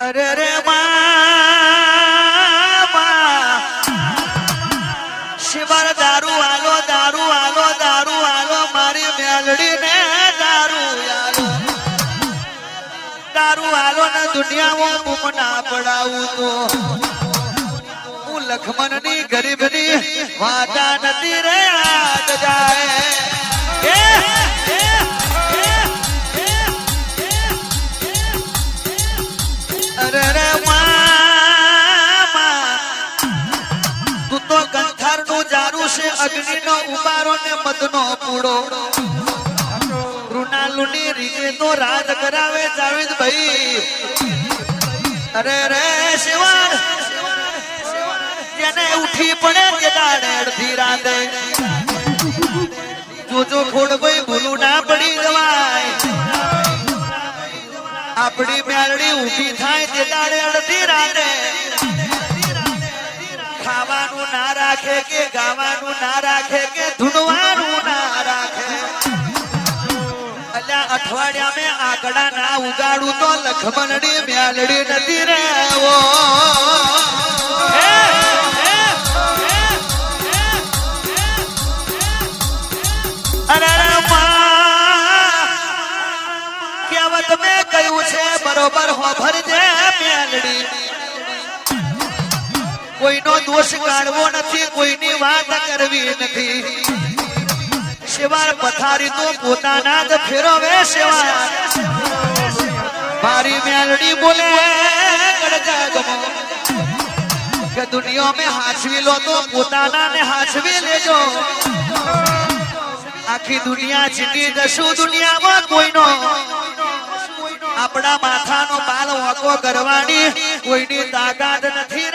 અરે રે. શિવર દારૂ આલો દારૂ આલો દારૂ આલો, મારી મેલડી ને દારૂ આલો. દારૂ આલો ને દુનિયામાં બૂમ ના પડાવું તો. હું લખમણની ગરીબની વાતા નથી રે. નું જારું છે અગ્નિ નો ઉબારો ને મદ નો પૂડો રૂનાલુની રીજે તો રાજ કરાવે જાવેદ ભાઈ અરે રે શિવાન, જેને ઉઠી પડે તે અડધી રાતે. જોજો ખોડ ભાઈ ભૂલું ના પડી જવાય. આપણી મેલડી ઊભી થાય તે દાડે અડધી રાતે. ના રાખે કે ગાવાનું ના રાખે કે ધૂનવાનું ના રાખે? અલ્યા અઠવાડિયા મેં આંકડા ના ઉગાડું તો લખમણડી મ્યાલડી નથી રહેવો. કહેવત મેં કહ્યું છે, બરોબર હોભરજે મેલડી કોઈનો દોષ કાઢવો નથી, કોઈની વાત કરવી નથી. શિવાર પથારી તો પોતાના જ ફેરવે શિવાર. મારી મેલડી બોલે કે દુનિયા મેં હાચવી લો તો પોતાના ને હાચવી લેજો. આખી દુનિયા જીતી જશું દુનિયામાં કોઈનો. આપણા માથાનો બાલ વાંકો કરવાની કોઈની તાકાત નથી